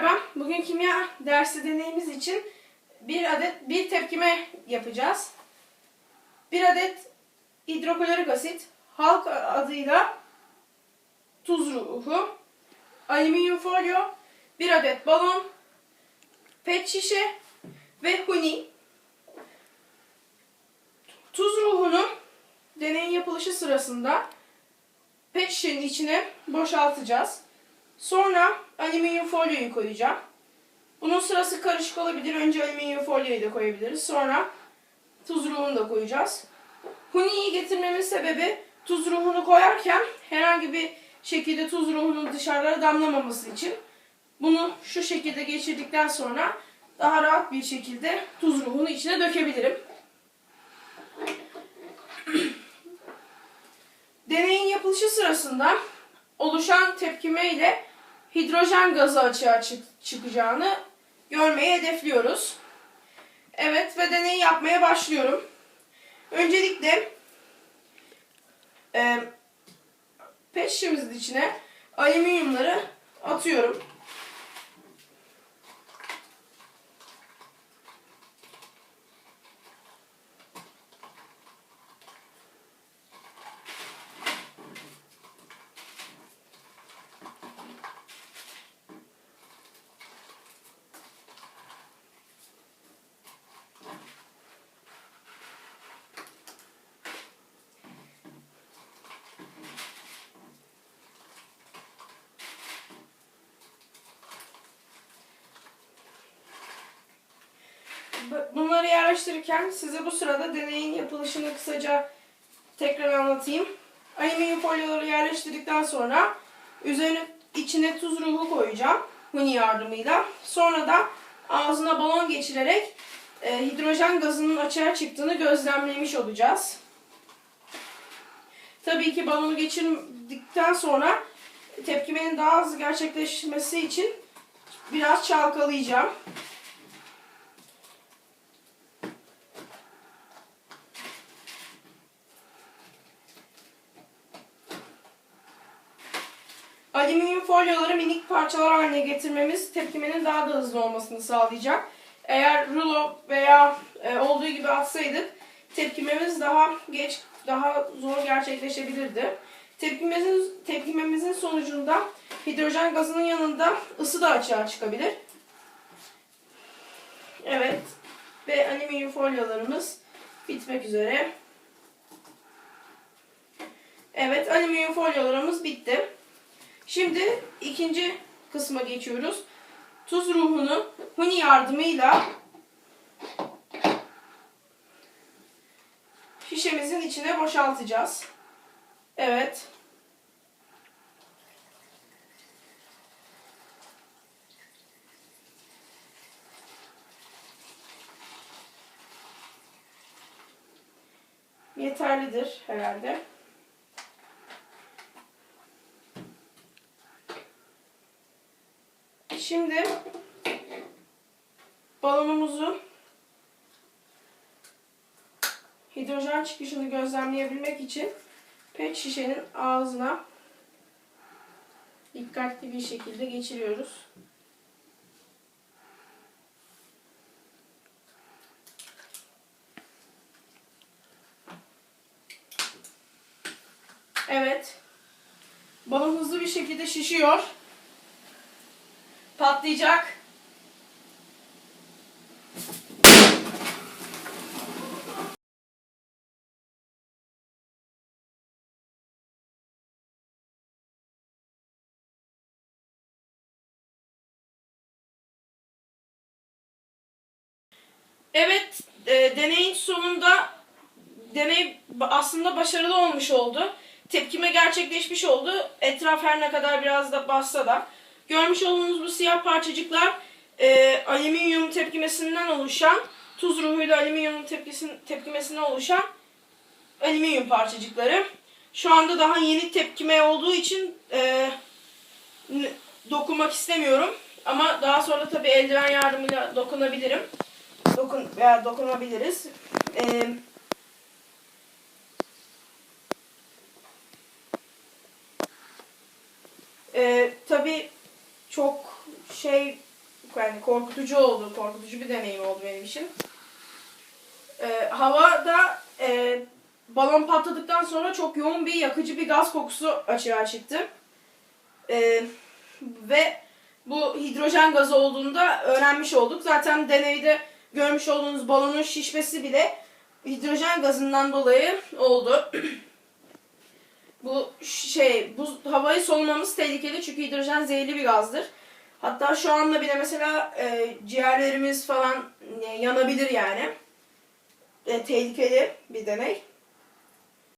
Merhaba. Bugün kimya dersi deneyimiz için bir adet bir tepkime yapacağız. Bir adet hidroklorik asit, halk adıyla tuz ruhu, alüminyum folyo, bir adet balon, pet şişe ve huni. Tuz ruhunu deneyin yapılışı sırasında pet şişenin içine boşaltacağız. Sonra alüminyum folyoyu koyacağım. Bunun sırası karışık olabilir. Önce alüminyum folyoyu da koyabiliriz. Sonra tuz ruhunu da koyacağız. Huni'yi getirmemin sebebi tuz ruhunu koyarken herhangi bir şekilde tuz ruhunun dışarılara damlamaması için. Bunu şu şekilde geçirdikten sonra daha rahat bir şekilde tuz ruhunu içine dökebilirim. Deneyin yapılışı sırasında oluşan tepkime ile hidrojen gazı açığa çık- çıkacağını görmeyi hedefliyoruz. Evet ve deneyi yapmaya başlıyorum. Öncelikle e, pet şişemizin içine alüminyumları atıyorum. Bunları yerleştirirken size bu sırada deneyin yapılışını kısaca tekrar anlatayım. Alüminyum folyoları yerleştirdikten sonra üzerine içine tuz ruhu koyacağım huni yardımıyla. Sonra da ağzına balon geçirerek e, hidrojen gazının açığa çıktığını gözlemlemiş olacağız. Tabii ki balonu geçirdikten sonra tepkimenin daha hızlı gerçekleşmesi için biraz çalkalayacağım. Alüminyum folyoları minik parçalar haline getirmemiz tepkimenin daha da hızlı olmasını sağlayacak. Eğer rulo veya e, olduğu gibi atsaydık tepkimemiz daha geç, daha zor gerçekleşebilirdi. Tepkimemizin, tepkimemizin sonucunda hidrojen gazının yanında ısı da açığa çıkabilir. Evet ve alüminyum folyolarımız bitmek üzere. Evet alüminyum folyolarımız bitti. Şimdi ikinci kısma geçiyoruz. Tuz ruhunu huni yardımıyla şişemizin içine boşaltacağız. Evet. Yeterlidir herhalde. Şimdi balonumuzu hidrojen çıkışını gözlemleyebilmek için pet şişenin ağzına dikkatli bir şekilde geçiriyoruz. Evet. Balon hızlı bir şekilde şişiyor. Patlayacak. Evet, e, deneyin sonunda deney aslında başarılı olmuş oldu. Tepkime gerçekleşmiş oldu. Etraf her ne kadar biraz da bassa da. Görmüş olduğunuz bu siyah parçacıklar e, alüminyum tepkimesinden oluşan, tuz ruhuyla alüminyum tepkisin, tepkimesinden oluşan alüminyum parçacıkları. Şu anda daha yeni tepkime olduğu için e, dokunmak istemiyorum. Ama daha sonra tabii eldiven yardımıyla dokunabilirim. Dokun veya dokunabiliriz. Ee, tabii çok şey yani korkutucu oldu, korkutucu bir deneyim oldu benim için. Ee, havada e, balon patladıktan sonra çok yoğun bir yakıcı bir gaz kokusu açığa çıktı. Ee, ve bu hidrojen gazı olduğunu da öğrenmiş olduk. Zaten deneyde görmüş olduğunuz balonun şişmesi bile hidrojen gazından dolayı oldu. bu şey, bu havayı solumamız tehlikeli çünkü hidrojen zehirli bir gazdır. Hatta şu anda bile mesela e, ciğerlerimiz falan e, yanabilir yani. E, tehlikeli bir deney.